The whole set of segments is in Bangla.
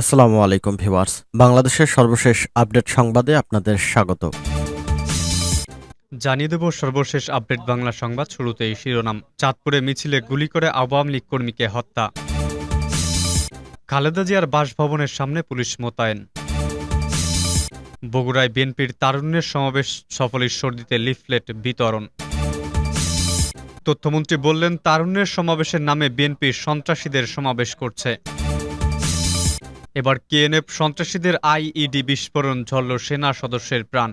আসসালামু আলাইকুম ভিউয়ার্স। বাংলাদেশের সর্বশেষ আপডেট সংবাদে আপনাদের স্বাগত। জানিয়ে দেব সর্বশেষ আপডেট বাংলা সংবাদ শুরুতেই শিরোনাম। চাঁদপুরে মিছিলে গুলি করে আওয়ামী লীগ কর্মীকে হত্যা। খালেদা জিয়ার বাসভবনের সামনে পুলিশ মোতায়েন। বগুড়ায় বিএনপির তারুণ্যের সমাবেশ, সফল ঈশ্বর দিতে লিফলেট বিতরণ। তথ্যমন্ত্রী বললেন, তারুণ্যের সমাবেশের নামে বিএনপি সন্ত্রাসীদের সমাবেশ করছে। এবার কেএনএফ সন্ত্রাসীদের আইইডি বিস্ফোরণ, ঝরল সেনা সদস্যের প্রাণ।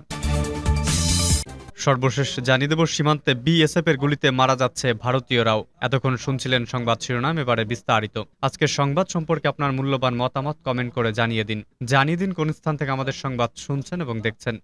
সর্বশেষ জানিয়ে দেব, সীমান্তে বিএসএফ এর গুলিতে মারা যাচ্ছে ভারতীয়রাও। এতক্ষণ শুনছিলেন সংবাদ শিরোনাম, এবারে বিস্তারিত। আজকের সংবাদ সম্পর্কে আপনার মূল্যবান মতামত কমেন্ট করে জানিয়ে দিন। জানিয়ে দিন কোন স্থান থেকে আমাদের সংবাদ শুনছেন এবং দেখছেন।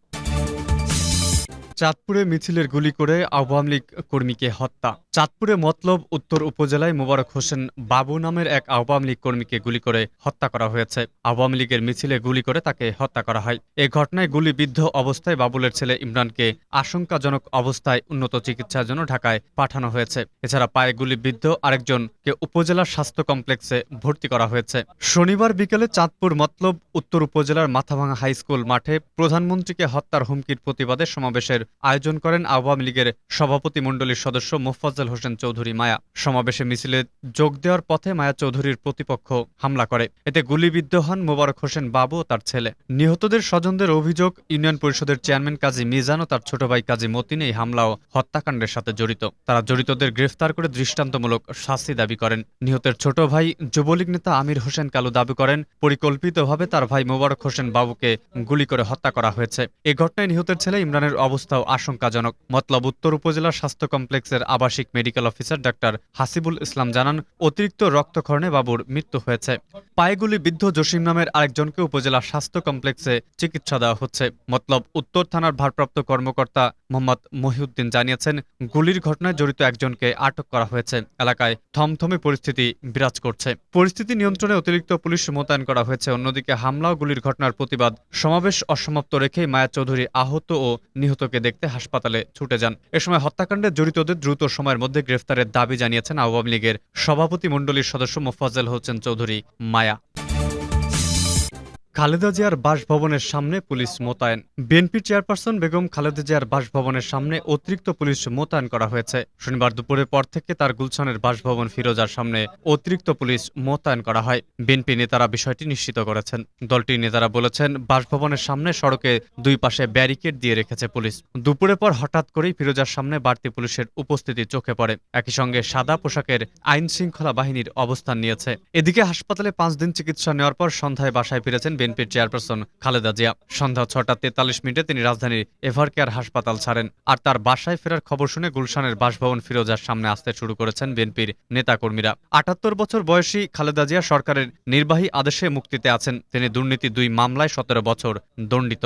চাঁদপুরে মিছিলের গুলি করে আওয়ামী লীগ কর্মীকে হত্যা। চাঁদপুরে মতলব উত্তর উপজেলায় মোবারক হোসেন বাবু নামের এক আওয়ামী লীগ কর্মীকে গুলি করে হত্যা করা হয়েছে। আওয়ামী লীগের মিছিলে গুলি করে তাকে হত্যা করা হয়। এ ঘটনায় গুলিবিদ্ধ অবস্থায় বাবুলের ছেলে ইমরানকে আশঙ্কাজনক অবস্থায় উন্নত চিকিৎসার জন্য ঢাকায় পাঠানো হয়েছে। এছাড়া পায়ে গুলিবিদ্ধ আরেকজনকে উপজেলা স্বাস্থ্য কমপ্লেক্সে ভর্তি করা হয়েছে। শনিবার বিকেলে চাঁদপুর মতলব উত্তর উপজেলার মাথাভাঙা হাই স্কুল মাঠে প্রধানমন্ত্রীকে হত্যার হুমকির প্রতিবাদে সমাবেশের আয়োজন করেন আওয়ামী লীগের সভাপতি মণ্ডলীর সদস্য মোফাজ্জল হোসেন চৌধুরী মায়া। সমাবেশে মিছিলে যোগ দেওয়ার পথে মায়া চৌধুরীর প্রতিপক্ষ হামলা করে। এতে গুলিবিদ্ধ হন মোবারক হোসেন বাবু ও তার ছেলে। নিহতদের স্বজনদের অভিযোগ, ইউনিয়ন পরিষদের চেয়ারম্যান কাজী মিজান ও তার ছোট ভাই কাজী মতিন এই হামলা ও হত্যাকাণ্ডের সাথে জড়িত। তারা জড়িতদের গ্রেফতার করে দৃষ্টান্তমূলক শাস্তি দাবি করেন। নিহতের ছোট ভাই যুবলীগ নেতা আমির হোসেন কালু দাবি করেন, পরিকল্পিতভাবে তার ভাই মোবারক হোসেন বাবুকে গুলি করে হত্যা করা হয়েছে। এ ঘটনায় নিহতের ছেলে ইমরানের অবস্থাও আশঙ্কাজনক। মতলব, উত্তর উপজেলা স্বাস্থ্য কমপ্লেক্সের আবাসিক medical officer doctor Hasibul Islam জানান, অতিরিক্ত রক্তক্ষরণে বাবুর মৃত্যু হয়েছে। পায়েগুলি বিদ্ধ জসিম নামের আরেকজনকে উপজেলা স্বাস্থ্য কমপ্লেক্সে চিকিৎসা দেওয়া হচ্ছে। মতলব, উত্তর থানার ভারপ্রাপ্ত কর্মকর্তা মোহাম্মদ মহিউদ্দিন জানিয়েছেন, গুলির ঘটনায় জড়িত একজনকে আটক করা হয়েছে। এলাকায় থমথমে পরিস্থিতি বিরাজ করছে। পরিস্থিতি নিয়ন্ত্রণে অতিরিক্ত পুলিশ মোতায়েন করা হয়েছে। অন্যদিকে হামলা ও গুলির ঘটনার প্রতিবাদ সমাবেশ অসমাপ্ত রেখে মায়া চৌধুরী আহত ও নিহতকে দেখতে হাসপাতালে ছুটে যান। এ সময় হত্যাকাণ্ডে জড়িতদের দ্রুত সময়ের মধ্যে গ্রেফতারের দাবি জানিয়েছেন আওয়ামী লীগের সভাপতি মণ্ডলীর সদস্য মোফাজ্জল হোসেন চৌধুরী মায়া। খালেদা জিয়ার বাসভবনের সামনে পুলিশ মোতায়েন। বিএনপি চেয়ারপারসন বেগম খালেদা জিয়ার বাসভবনের সামনে অতিরিক্ত পুলিশ মোতায়েন করা হয়েছে। শনিবার দুপুরের পর থেকে তার গুলশানের বাসভবন ফিরোজার সামনে অতিরিক্ত পুলিশ মোতায়েন করা হয়। বিএনপি নেতারা বিষয়টি নিশ্চিত করেছেন। দলটির নেতারা বলেছেন, বাসভবনের সামনে সড়কে দুই পাশে ব্যারিকেড দিয়ে রেখেছে পুলিশ। দুপুরের পর হঠাৎ করেই ফিরোজার সামনে বাড়তি পুলিশের উপস্থিতি চোখে পড়ে। একই সঙ্গে সাদা পোশাকের আইন শৃঙ্খলা বাহিনীর অবস্থান নিয়েছে। এদিকে হাসপাতালে পাঁচ দিন চিকিৎসা নেওয়ার পর সন্ধ্যায় বাসায় ফিরেছেন বিএনপির চেয়ারপারসন খালেদা জিয়া। সন্ধ্যা ছটা তেতাল্লিশ মিনিটে তিনি রাজধানীর এভারকেয়ার হাসপাতাল ছাড়েন আর তার বাসায় ফেরার খবর শুনে গুলশানের বাসভবন ফিরোজার সামনে আসতে শুরু করেছেন বিএনপির নেতাকর্মীরা। আটাত্তর বছর বয়সী খালেদা জিয়া সরকারের নির্বাহী আদেশে মুক্তিতে আছেন। তিনি দুর্নীতি দুই মামলায় সতেরো বছর দণ্ডিত।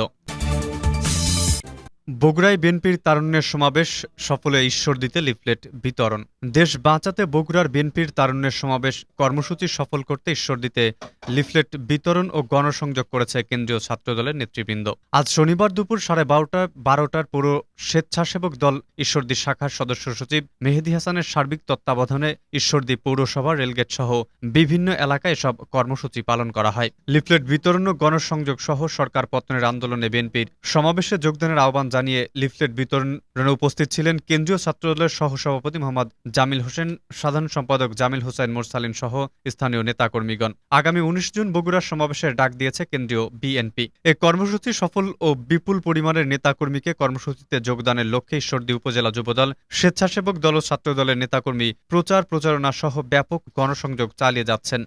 বগুড়ায় বিএনপির তারুণ্যের সমাবেশ, সফলে ঈশ্বর দিতে লিফলেট বিতরণ। দেশ বাঁচাতে বগুড়ার বিএনপির তারুণ্যের সমাবেশ, কর্মসূচি সফল করতে ঈশ্বর দিতে লিফলেট বিতরণ ও গণসংযোগ করেছে কেন্দ্রীয় ছাত্রদলের নেতৃবৃন্দ। আজ শনিবার দুপুর সাড়ে বারোটা, বারোটার পুরো স্বেচ্ছাসেবক দল ঈশ্বরদী শাখার সদস্য সচিব মেহেদি হাসানের সার্বিক তত্ত্বাবধানে ঈশ্বরদী পৌরসভা, রেলগেট সহ বিভিন্ন এলাকায় এসব কর্মসূচি পালন করা হয়। লিফলেট বিতরণ ও গণসংযোগ সহ সরকার পতনের আন্দোলনে বিএনপির সমাবেশে যোগদানের আহ্বান জানিয়ে লিফলেট বিতরণে উপস্থিত ছিলেন কেন্দ্রীয় ছাত্রদলের সহসভাপতি মোহাম্মদ জামিল হোসেন, সাধারণ সম্পাদক জামিল হোসেন মোরসালিন সহ স্থানীয় নেতাকর্মীগণ। আগামী উনিশ জুন বগুড়ার সমাবেশের ডাক দিয়েছে কেন্দ্রীয় বিএনপি। এ কর্মসূচি সফল ও বিপুল পরিমাণের নেতাকর্মীকে কর্মসূচিতে যোগদানের লক্ষ্যে ঈশ্বরদী উপজেলা যুবদল, স্বেচ্ছাসেবক দল ও ছাত্রদলের নেতাকর্মী প্রচার প্রচারণা সহ ব্যাপক গণসংযোগ চালিয়ে যাচ্ছেন।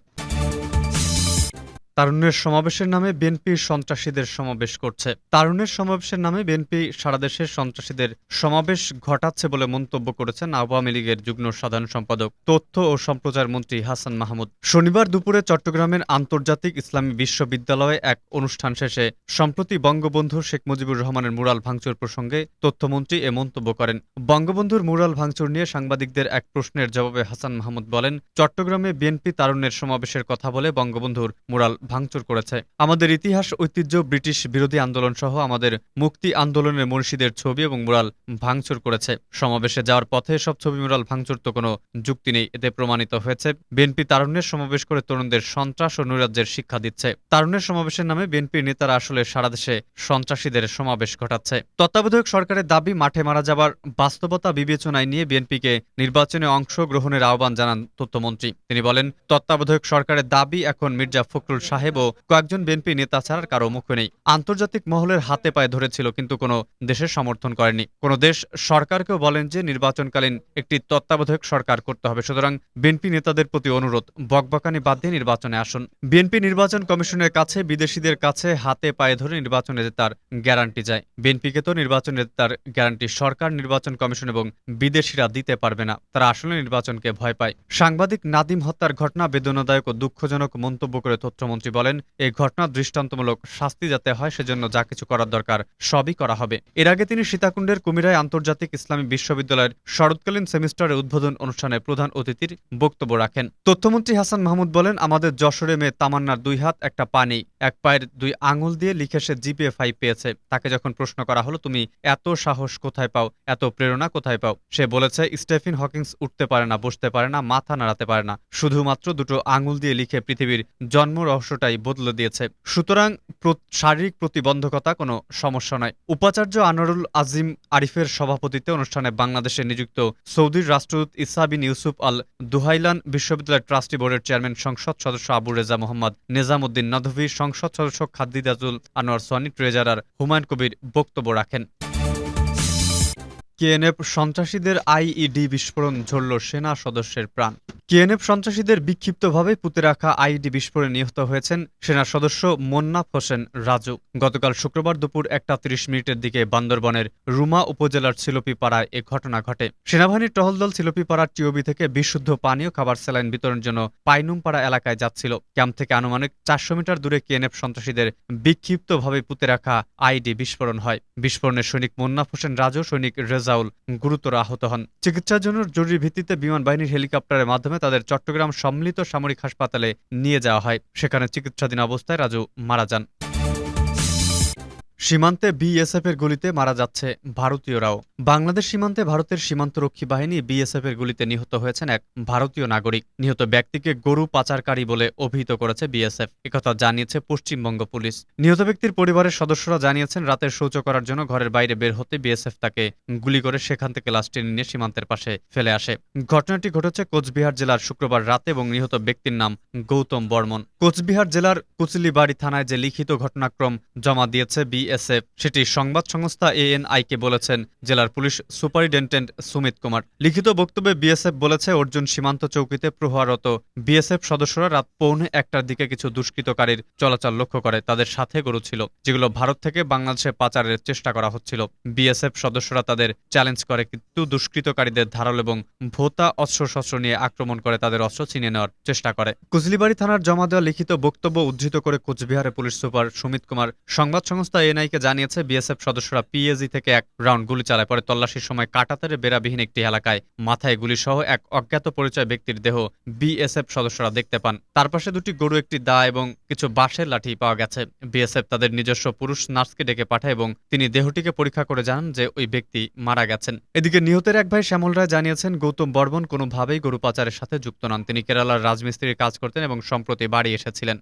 তারুণ্যের সমাবেশের নামে বিএনপি সন্ত্রাসীদের সমাবেশ করছে। তারুণ্যের সমাবেশের নামে বিএনপি সারা দেশের সন্ত্রাসীদের সমাবেশ ঘটাচ্ছে বলে মন্তব্য করেছেন আওয়ামী লীগের যুগ্ম সাধারণ সম্পাদক, তথ্য ও সম্প্রচার মন্ত্রী হাসান মাহমুদ। শনিবার দুপুরে চট্টগ্রামের আন্তর্জাতিক ইসলামী বিশ্ববিদ্যালয়ে এক অনুষ্ঠান শেষে সম্প্রতি বঙ্গবন্ধু শেখ মুজিবুর রহমানের মুরাল ভাঙচুর প্রসঙ্গে তথ্যমন্ত্রী এ মন্তব্য করেন। বঙ্গবন্ধুর মুরাল ভাঙচুর নিয়ে সাংবাদিকদের এক প্রশ্নের জবাবে হাসান মাহমুদ বলেন, চট্টগ্রামে বিএনপি তারুণ্যের সমাবেশের কথা বলে বঙ্গবন্ধুর মুরাল ভাঙচুর করেছে। আমাদের ইতিহাস, ঐতিহ্য, ব্রিটিশ বিরোধী আন্দোলন সহ আমাদের মুক্তি আন্দোলনের মনীষীদের ছবি এবং মুরাল ভাঙচুর করেছে। সমাবেশে যাওয়ার পথে এসব ছবি, মুরাল ভাঙচুর তো কোনো যুক্তি নেই, এতে প্রমাণিত হয়েছে। বিএনপি তারুণ্যের সমাবেশ করে তরুণদের সন্ত্রাস ও নৈরাজ্যের শিক্ষা দিচ্ছে। তারুণ্যের সমাবেশের নামে বিএনপির নেতারা আসলে সারা দেশে সন্ত্রাসীদের সমাবেশ ঘটাচ্ছে। তত্ত্বাবধায়ক সরকারের দাবি, মাঠে মারা যাবার বাস্তবতা বিবেচনায় নিয়ে বিএনপিকে নির্বাচনে অংশগ্রহণের আহ্বান জানান তথ্যমন্ত্রী। তিনি বলেন, তত্ত্বাবধায়ক সরকারের দাবি এখন মির্জা ফখরুল সাহেব ও কয়েকজন বিএনপি নেতা ছাড়ার কারও মুখে নেই। আন্তর্জাতিক মহলের হাতে পায়ে ধরেছিল, কিন্তু কোনো দেশের সমর্থন করেনি কোনো দেশ সরকারকেও বলেন যে, নির্বাচনকালীন একটি তত্ত্বাবধায়ক সরকার করতে হবে। সুতরাং বিএনপি নেতাদের প্রতি অনুরোধ, বকবকানি বাদ দিয়ে নির্বাচনে আসুন। বিএনপি নির্বাচন কমিশনের কাছে, বিদেশিদের কাছে হাতে পায়ে ধরে নির্বাচনে জেতার গ্যারান্টি যায় বিএনপিকে তো নির্বাচনে জেতার গ্যারান্টি সরকার নির্বাচন কমিশন এবং বিদেশিরা দিতে পারবে না। তারা আসলে নির্বাচনকে ভয় পায়। সাংবাদিক নাদিম হত্যার ঘটনা বেদনাদায়ক ও দুঃখজনক মন্তব্য করে তথ্যমন্ত্রী বলেন এই ঘটনা দৃষ্টান্তমূলক শাস্তি যাতে হয়, সেজন্য যা কিছু করার দরকার সবই করা হবে। এর আগে তিনি সীতাকুণ্ডের কুমিরায় আন্তর্জাতিক ইসলামী বিশ্ববিদ্যালয়ের শরৎকালীন সেমিস্টারের উদ্বোধন অনুষ্ঠানে প্রধান অতিথির বক্তব্য রাখেন। তথ্যমন্ত্রী হাসান মাহমুদ বলেন, আমাদের যশোরে মেয়ে তামান্নার দুই হাত, একটা পা নেই, এক পায়ের দুই আঙুল দিয়ে লিখে সে জিপিএ ফাইভ পেয়েছে। তাকে যখন প্রশ্ন করা হলো, তুমি এত সাহস কোথায় পাও? এত প্রেরণা কোথায় পাও? সে বলেছে, স্টেফিন হকিংস উঠতে পারে না, বসতে পারে না, মাথা নাড়াতে পারে না। শুধুমাত্র দুটো আঙুল দিয়ে লিখে পৃথিবীর জন্ম রহস্যটাই বদলে দিয়েছে। সুতরাং শারীরিক প্রতিবন্ধকতা কোনো সমস্যা নয়। উপাচার্য আনোয়ারুল আজিম আরিফের সভাপতিত্বে অনুষ্ঠানে বাংলাদেশে নিযুক্ত সৌদির রাষ্ট্রদূত ইসা বিন ইউসুফ আল দুহাইলান বিশ্ববিদ্যালয় ট্রাস্টি বোর্ডের চেয়ারম্যান সংসদ সদস্য আবু রেজা মোহাম্মদ, নিজামুদ্দিন নদভী সংসদ সদস্য খাদ্দিদাজুল আনোয়ার সোয়ানি ট্রেজারার হুমায়ুন কবির বক্তব্য রাখেন। কেএনএফ সন্ত্রাসীদের আইইডি বিস্ফোরণ ঝরল সেনা সদস্যের প্রাণ। কেএনএফ সন্ত্রাসীদের বিক্ষিপ্তভাবে পুঁতে রাখা আইডি বিস্ফোরণে নিহত হয়েছেন সেনা সদস্য মোন্নাফ হোসেন রাজু। গতকাল শুক্রবার দুপুর একটা তিরিশ মিনিটের দিকে বান্দরবনের রুমা উপজেলার সিলপিপাড়ায় এ ঘটনা ঘটে। সেনাবাহিনীর টহল দল সিলপিপাড়ার টিওবি থেকে বিশুদ্ধ পানীয় খাবার স্যালাইন বিতরণের জন্য পাইনুমপাড়া এলাকায় যাচ্ছিল। ক্যাম্প থেকে আনুমানিক চারশো মিটার দূরে কেএনএফ সন্ত্রাসীদের বিক্ষিপ্তভাবে পুঁতে রাখা আইডি বিস্ফোরণ হয়। বিস্ফোরণে সৈনিক মোন্নাফ হোসেন রাজু, সৈনিক রেজাউল গুরুতর আহত হন। চিকিৎসার জন্য জরুরি ভিত্তিতে বিমান বাহিনীর হেলিকপ্টারের মাধ্যমে তাদের চট্টগ্রাম সম্মিলিত সামরিক হাসপাতালে নিয়ে যাওয়া হয়। সেখানে চিকিৎসাধীন অবস্থায় রাজু মারা যান। সীমান্তে বিএসএফ এর গুলিতে মারা যাচ্ছে ভারতীয়রাও। বাংলাদেশ সীমান্তে ভারতের সীমান্তরক্ষী বাহিনী বিএসএফ এর গুলিতে নিহত হয়েছেন এক ভারতীয় নাগরিক। নিহত ব্যক্তিকে গরু পাচারকারী বলে অভিহিত করেছে বিএসএফ। একথা জানিয়েছে পশ্চিমবঙ্গ পুলিশ। নিহত ব্যক্তির পরিবারের সদস্যরা জানিয়েছেন রাতের শৌচ করার জন্য ঘরের বাইরে বের হতে বিএসএফ তাকে গুলি করে সেখান থেকে লাশ টেনে নিয়ে সীমান্তের পাশে ফেলে আসে। ঘটনাটি ঘটেছে কোচবিহার জেলার শুক্রবার রাতে এবং নিহত ব্যক্তির নাম গৌতম বর্মন। কোচবিহার জেলার কুচলিবাড়ি থানায় যে লিখিত ঘটনাক্রম জমা দিয়েছে বিএসএফ সেটি সংবাদ সংস্থা এএনআইকে বলেছেন, জেলার পুলিশ সুপারিনটেন্ডেন্ট সুমিত কুমার। লিখিত বক্তব্যে বিএসএফ বলেছে, অর্জুন সীমান্ত চৌকিতে প্রহারত বিএসএফ সদস্যরা রাত পৌনে একটার দিকে কিছু দুষ্কৃতকারীর চলাচল লক্ষ্য করে। তাদের সাথে গরু ছিল, যেগুলো ভারত থেকে বাংলাদেশে পাচারের চেষ্টা করা হচ্ছিল। বিএসএফ সদস্যরা তাদের চ্যালেঞ্জ করে, কিন্তু দুষ্কৃতকারীদের ধারাল এবং ভোতা অস্ত্রশস্ত্র নিয়ে আক্রমণ করে তাদের অস্ত্র ছিনিয়ে নেওয়ার চেষ্টা করে। কুজলিবাড়ি থানার জমা দেওয়া লিখিত বক্তব্য উদ্ধৃত করে কোচবিহারের পুলিশ সুপার সুমিত কুমার। সংবাদ সংস্থা এনআইকে জানিয়েছে, বিএসএফ সদস্যরা পিএজি থেকে এক রাউন্ড গুলি চালায়। পরে তল্লাশির সময় কাটাতারে বেড়াবিহীন একটি এলাকায় মাথায় গুলি সহ এক অজ্ঞাত পরিচয় ব্যক্তির দেহ বিএসএফ সদস্যরা দেখতে পান। তার পাশে দুটি গরু, একটি দা এবং কিছু বাঁশের লাঠি পাওয়া গেছে। বিএসএফ তাদের নিজস্ব পুরুষ নার্সকে ডেকে পাঠায় এবং তিনি দেহটিকে পরীক্ষা করে জানান যে ওই ব্যক্তি মারা গেছেন। এদিকে নিহতের এক ভাই শ্যামল রায় জানিয়েছেন, গৌতম বর্মন কোনোভাবেই গরু পাচারের সাথে যুক্ত নন। তিনি কেরালার রাজমিস্ত্রির কাজ করতেন এবং সম্প্রতি বাড়ি এসেছিলেন।